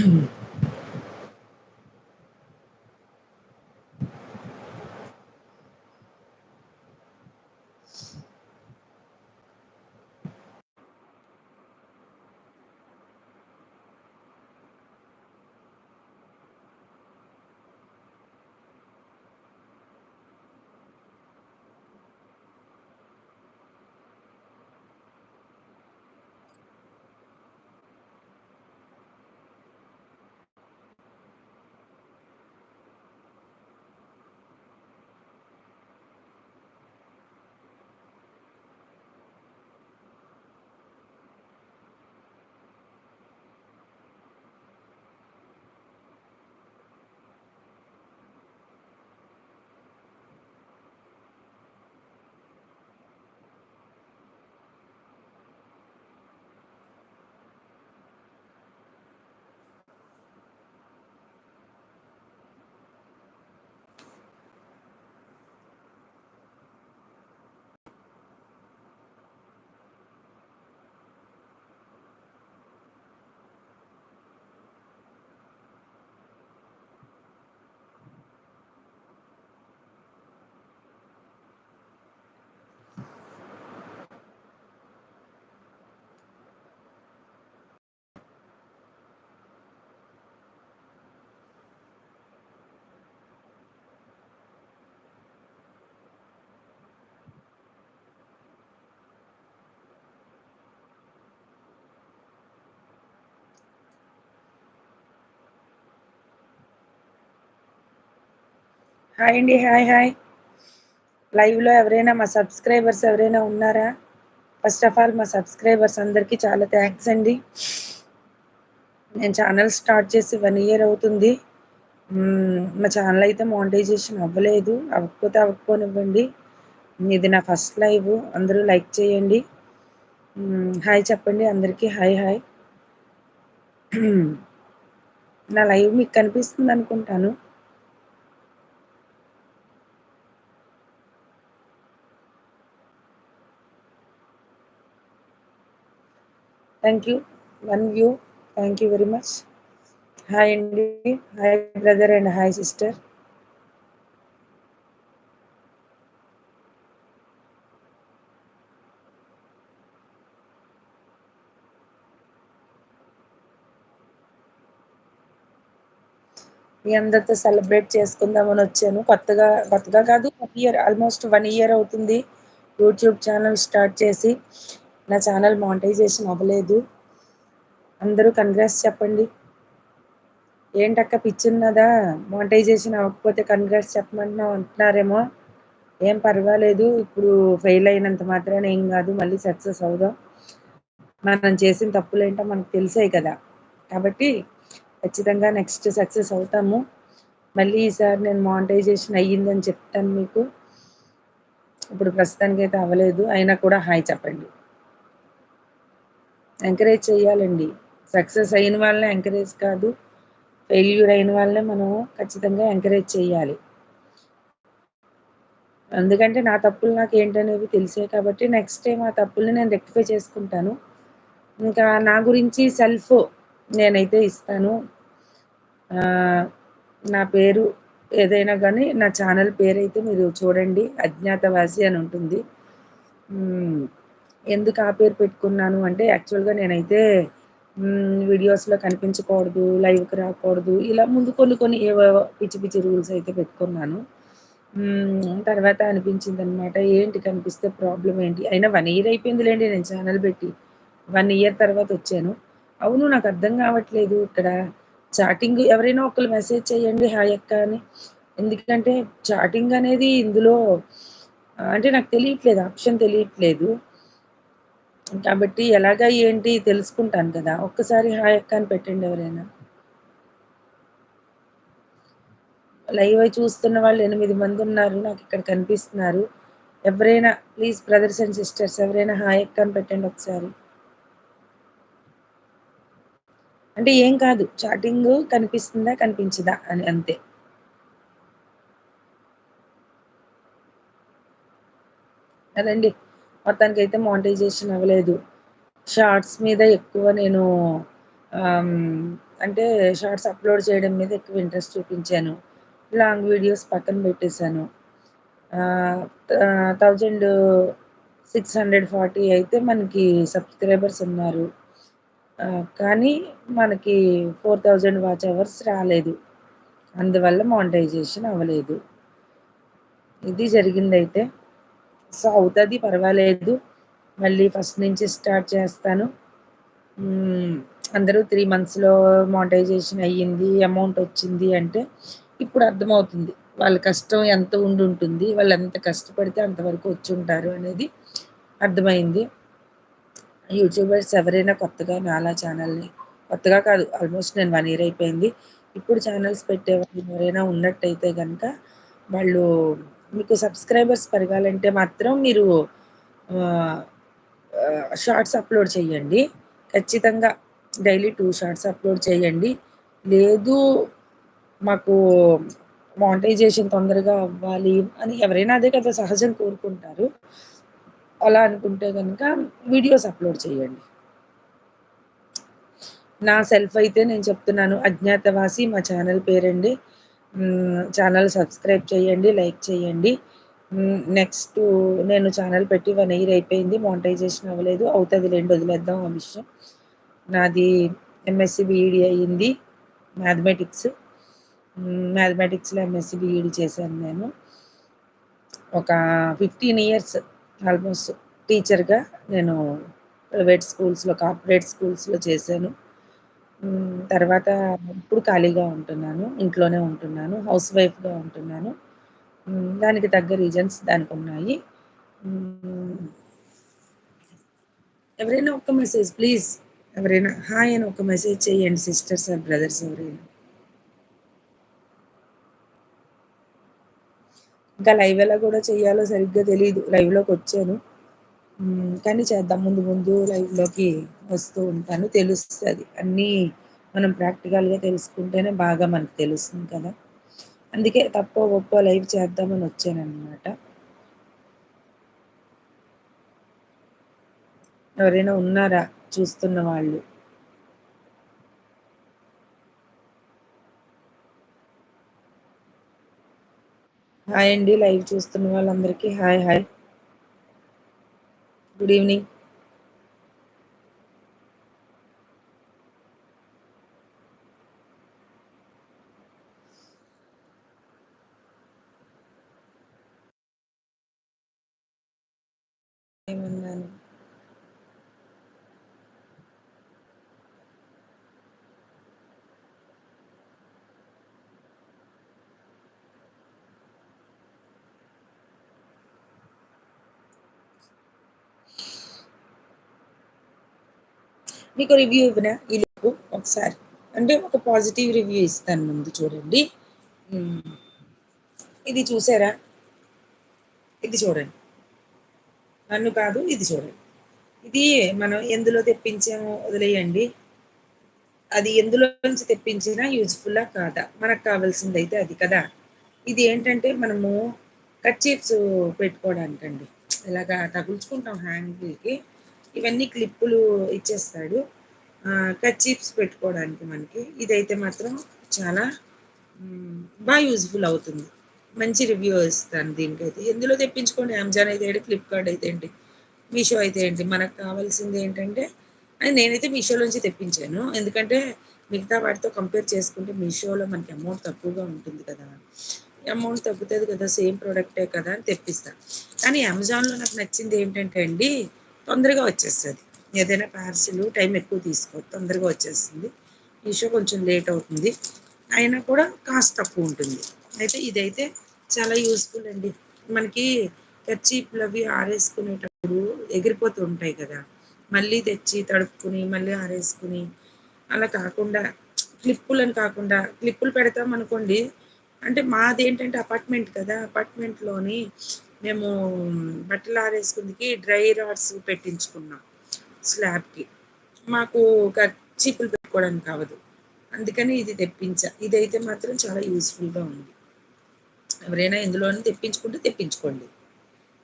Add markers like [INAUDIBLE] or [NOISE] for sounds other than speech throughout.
Hmm. [CLEARS THROAT] Hi అండి hi hi. లైవ్లో ఎవరైనా మా సబ్స్క్రైబర్స్ ఎవరైనా ఉన్నారా? ఫస్ట్ ఆఫ్ ఆల్ మా సబ్స్క్రైబర్స్ అందరికీ చాలా థ్యాంక్స్ అండి. నేను ఛానల్ స్టార్ట్ చేసి వన్ ఇయర్ అవుతుంది. మా ఛానల్ అయితే మానిటైజేషన్ అవ్వలేదు. అవ్వకపోతే అవ్వకపోనివ్వండి. ఇది నా ఫస్ట్ లైవ్ అందరూ లైక్ చేయండి. హాయ్ చెప్పండి. అందరికీ హాయ్ హాయ్. [CLEARS THROAT] నా లైవ్ మీకు కనిపిస్తుంది అనుకుంటాను. Thank you one view thank you very much hi అండి hi brother and hi sister మీ అందరితో సెలబ్రేట్ చేసుకుందామని వచ్చాను. కొత్తగా కొత్తగా కాదు one year almost one year అవుతుంది. యూట్యూబ్ ఛానల్ స్టార్ట్ చేసి. నా ఛానల్ మానిటైజేషన్ అవ్వలేదు. అందరూ కంగ్రాస్ చెప్పండి. ఏంటక్క పిచ్చున్నదా? మానిటైజేషన్ అవ్వకపోతే కంగ్రాస్ చెప్పమంటున్నావు అంటున్నారేమో. ఏం పర్వాలేదు. ఇప్పుడు ఫెయిల్ అయినంత మాత్రాన ఏం కాదు. మళ్ళీ సక్సెస్ అవుదాం. మనం చేసిన తప్పులు ఏంటో మనకు తెలిసాయి కదా. కాబట్టి ఖచ్చితంగా నెక్స్ట్ సక్సెస్ అవుతాము. మళ్ళీ ఈసారి నేను మానిటైజేషన్ అయ్యిందని చెప్తాను మీకు. ఇప్పుడు ప్రస్తుతానికి అయితే అవ్వలేదు. అయినా కూడా హాయ్ చెప్పండి. ఎంకరేజ్ చేయాలండి. సక్సెస్ అయిన వాళ్ళని ఎంకరేజ్ కాదు ఫెయిల్యూర్ అయిన వాళ్ళని మనం ఖచ్చితంగా ఎంకరేజ్ చేయాలి. ఎందుకంటే నా తప్పులు నాకు ఏంటనేవి తెలిసే కాబట్టి నెక్స్ట్ టైం ఆ తప్పుల్ని నేను రెక్టిఫై చేసుకుంటాను. ఇంకా నా గురించి సెల్ఫ్ నేనైతే ఇస్తాను. నా పేరు ఏదైనా కానీ నా ఛానల్ పేరు అయితే మీరు చూడండి అజ్ఞాతవాసి అని ఉంటుంది. ఎందుకు ఆ పేరు పెట్టుకున్నాను అంటే యాక్చువల్గా నేనైతే వీడియోస్లో కనిపించకూడదు లైవ్కి రాకూడదు ఇలా ముందు కొన్ని కొన్ని ఏవో పిచ్చి పిచ్చి రూల్స్ అయితే పెట్టుకున్నాను. తర్వాత అనిపించింది అనమాట ఏంటి కనిపిస్తే ప్రాబ్లం ఏంటి? అయినా వన్ ఇయర్ అయిపోయిందిలేండి నేను ఛానల్ పెట్టి. వన్ ఇయర్ తర్వాత వచ్చాను. అవును నాకు అర్థం కావట్లేదు ఇక్కడ. చాటింగ్ ఎవరైనా ఒకరు మెసేజ్ చేయండి హాయ్ అక్క అని. ఎందుకంటే చాటింగ్ అనేది ఇందులో అంటే నాకు తెలియట్లేదు ఆప్షన్ తెలియట్లేదు. కాబట్టి ఎలాగా ఏంటి తెలుసుకుంటాను కదా. ఒక్కసారి హాయ్ అక్క అని పెట్టండి ఎవరైనా. లైవ్ అయి చూస్తున్న వాళ్ళు ఎనిమిది మంది ఉన్నారు. నాకు ఇక్కడ కనిపిస్తున్నారు. ఎవరైనా ప్లీజ్ బ్రదర్స్ అండ్ సిస్టర్స్ ఎవరైనా హాయ్ అక్క అని పెట్టండి ఒకసారి. అంటే ఏం కాదు. చాటింగ్ కనిపిస్తుందా కనిపించదా అని అంతే. అదండి. మొత్తానికి అయితే మానిటైజేషన్ అవ్వలేదు. షార్ట్స్ మీద ఎక్కువ నేను అంటే షార్ట్స్ అప్లోడ్ చేయడం మీద ఎక్కువ ఇంట్రెస్ట్ చూపించాను. లాంగ్ వీడియోస్ పక్కన పెట్టేశాను. థౌజండ్ సిక్స్ హండ్రెడ్ ఫార్టీ అయితే మనకి సబ్స్క్రైబర్స్ ఉన్నారు. కానీ మనకి ఫోర్ థౌజండ్ వాచ్ అవర్స్ రాలేదు. అందువల్ల మానిటైజేషన్ అవ్వలేదు. ఇది జరిగిందైతే. సో అవుతుంది పర్వాలేదు. మళ్ళీ ఫస్ట్ నుంచి స్టార్ట్ చేస్తాను. అందరూ త్రీ మంత్స్లో మానిటైజేషన్ అయ్యింది అమౌంట్ వచ్చింది అంటే ఇప్పుడు అర్థమవుతుంది. వాళ్ళ కష్టం ఎంత ఉండి ఉంటుంది వాళ్ళు ఎంత కష్టపడితే అంతవరకు వచ్చి ఉంటారు అనేది అర్థమైంది. యూట్యూబర్స్ ఎవరైనా కొత్తగా నాలా ఛానల్ని కొత్తగా కాదు ఆల్మోస్ట్ నేను వన్ ఇయర్ అయిపోయింది. ఇప్పుడు ఛానల్స్ పెట్టే వాళ్ళు ఎవరైనా ఉన్నట్టయితే కనుక వాళ్ళు మీకు సబ్స్క్రైబర్స్ పెరగాలంటే మాత్రం మీరు షార్ట్స్ అప్లోడ్ చేయండి. ఖచ్చితంగా డైలీ టూ షార్ట్స్ అప్లోడ్ చేయండి. లేదు మాకు మానిటైజేషన్ తొందరగా అవ్వాలి అని ఎవరైనా అదే కదా సహజం కోరుకుంటారు. అలా అనుకుంటే కనుక వీడియోస్ అప్లోడ్ చేయండి. నా సెల్ఫ్ అయితే నేను చెప్తున్నాను అజ్ఞాతవాసి మా ఛానల్ పేరండి. ఛానల్ సబ్స్క్రైబ్ చేయండి లైక్ చేయండి. నెక్స్ట్ నేను ఛానల్ పెట్టి వన్ ఇయర్ అయిపోయింది మానిటైజేషన్ అవ్వలేదు అవుతుంది రెండు వదిలేద్దాం ఆ విషయం. నాది ఎంఎస్సి బీఈడి అయ్యింది మ్యాథమెటిక్స్ మ్యాథమెటిక్స్లో ఎంఎస్సి బీఈడి చేశాను నేను. ఒక ఫిఫ్టీన్ ఇయర్స్ ఆల్మోస్ట్ టీచర్గా నేను ప్రైవేట్ స్కూల్స్లో కార్పొరేట్ స్కూల్స్లో చేశాను. తర్వాత ఇప్పుడు ఖాళీగా ఉంటున్నాను ఇంట్లోనే ఉంటున్నాను హౌస్ వైఫ్గా ఉంటున్నాను. దానికి తగ్గ రీజన్స్ దానికి ఉన్నాయి. ఎవరైనా ఒక మెసేజ్ ప్లీజ్. ఎవరైనా హాయ్ అని ఒక మెసేజ్ చేయండి సిస్టర్స్ అండ్ బ్రదర్స్ ఎవరైనా. ఇంకా లైవ్ ఎలా కూడా చేయాలో సరిగ్గా తెలియదు లైవ్లోకి వచ్చాను. కానీ చేద్దాం ముందు ముందు లైఫ్లోకి వస్తూ ఉంటాను తెలుస్తుంది. అన్నీ మనం ప్రాక్టికల్గా తెలుసుకుంటేనే బాగా మనకు తెలుస్తుంది కదా. అందుకే తప్పో ఒప్పో లైవ్ చేద్దామని వచ్చానమాట ఎవరైనా ఉన్నారా? చూస్తున్న వాళ్ళు. హాయ్ అండి లైవ్ చూస్తున్న వాళ్ళందరికీ హాయ్ హాయ్. గుడ్ ఈవినింగ్ మీకు రివ్యూ ఇవ్వనా? ఈ లుక్ ఒకసారి. అంటే ఒక పాజిటివ్ రివ్యూ ఇస్తాను ముందు చూడండి. ఇది చూసారా? ఇది చూడండి. నన్ను కాదు ఇది చూడండి. ఇది మనం ఎందులో తెప్పించామో వదిలేయండి. అది ఎందులో నుంచి తెప్పించినా యూజ్ఫుల్లా కాదా? మనకు కావాల్సింది అయితే అది కదా. ఇది ఏంటంటే మనము కట్ చేసు పెట్టుకోవడానికి పెట్టుకోవడానికండి. ఇలాగా తగుల్చుకుంటాం హ్యాండిల్కి ఇవన్నీ క్లిప్పులు ఇచ్చేస్తాడు. కచ్చీప్స్ పెట్టుకోవడానికి మనకి. ఇదైతే మాత్రం చాలా బాగా యూజ్ఫుల్ అవుతుంది. మంచి రివ్యూ ఇస్తాను దీనికైతే. ఎందులో తెప్పించుకోండి? అమెజాన్ అయితే ఏంటి? ఫ్లిప్కార్ట్ అయితే ఏంటి? మీషో అయితే ఏంటి? మనకు కావాల్సింది ఏంటంటే అని నేనైతే మీషోలోంచి తెప్పించాను. ఎందుకంటే మిగతా వాటితో కంపేర్ చేసుకుంటే మీషోలో మనకి అమౌంట్ తక్కువగా ఉంటుంది కదా. అమౌంట్ తగ్గుతుంది కదా సేమ్ ప్రోడక్టే కదా అని తెప్పిస్తాను కానీ అమెజాన్లో నాకు నచ్చింది ఏంటంటే అండి తొందరగా వచ్చేస్తుంది. ఏదైనా పార్సిల్ టైం ఎక్కువ తీసుకో తొందరగా వచ్చేస్తుంది. మీషో కొంచెం లేట్ అవుతుంది. అయినా కూడా కాస్ట్ తక్కువ ఉంటుంది. అయితే ఇదైతే చాలా యూస్ఫుల్ అండి. మనకి కర్చీపులు అవి ఆరేసుకునేటప్పుడు ఎగిరిపోతూ ఉంటాయి కదా. మళ్ళీ తెచ్చి తడుపుకుని మళ్ళీ ఆరేసుకుని అలా కాకుండా క్లిప్పులను కాకుండా క్లిప్పులు పెడతాం అనుకోండి. అంటే మాది ఏంటంటే అపార్ట్మెంట్ కదా. అపార్ట్మెంట్లోని మేము బట్టలు ఆరేసుకుందికి డ్రై రాడ్స్ పెట్టించుకున్నాం స్లాబ్కి మాకు చీపులు పెట్టుకోవడానికి కావదు. అందుకని ఇది తెప్పించా. ఇదైతే మాత్రం చాలా యూస్ఫుల్గా ఉంది. ఎవరైనా ఇందులోనే తెప్పించుకుంటే తెప్పించుకోండి.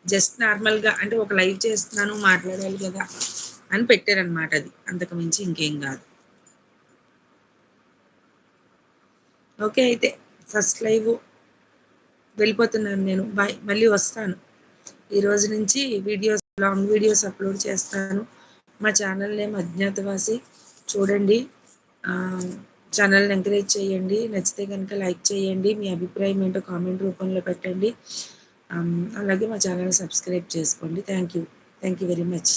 జస్ట్ నార్మల్గా అంటే ఒక లైవ్ చేస్తున్నాను మాట్లాడాలి కదా అని పెట్టారనమాట అది. అంతకు మించి ఇంకేం కాదు. ఓకే అయితే ఫస్ట్ లైవ్ వెళ్ళిపోతున్నాను నేను. బాయ్. మళ్ళీ వస్తాను. ఈ రోజు నుంచి వీడియోస్ లాంగ్ వీడియోస్ అప్లోడ్ చేస్తాను. మా ఛానల్ నేమ్ అజ్ఞాతవాసి. చూడండి. ఛానల్ని ఎంకరేజ్ చేయండి. నచ్చితే కనుక లైక్ చేయండి. మీ అభిప్రాయం ఏంటో కామెంట్ రూపంలో పెట్టండి. అలాగే మా ఛానల్ సబ్స్క్రైబ్ చేసుకోండి. Thank you. Thank you very much.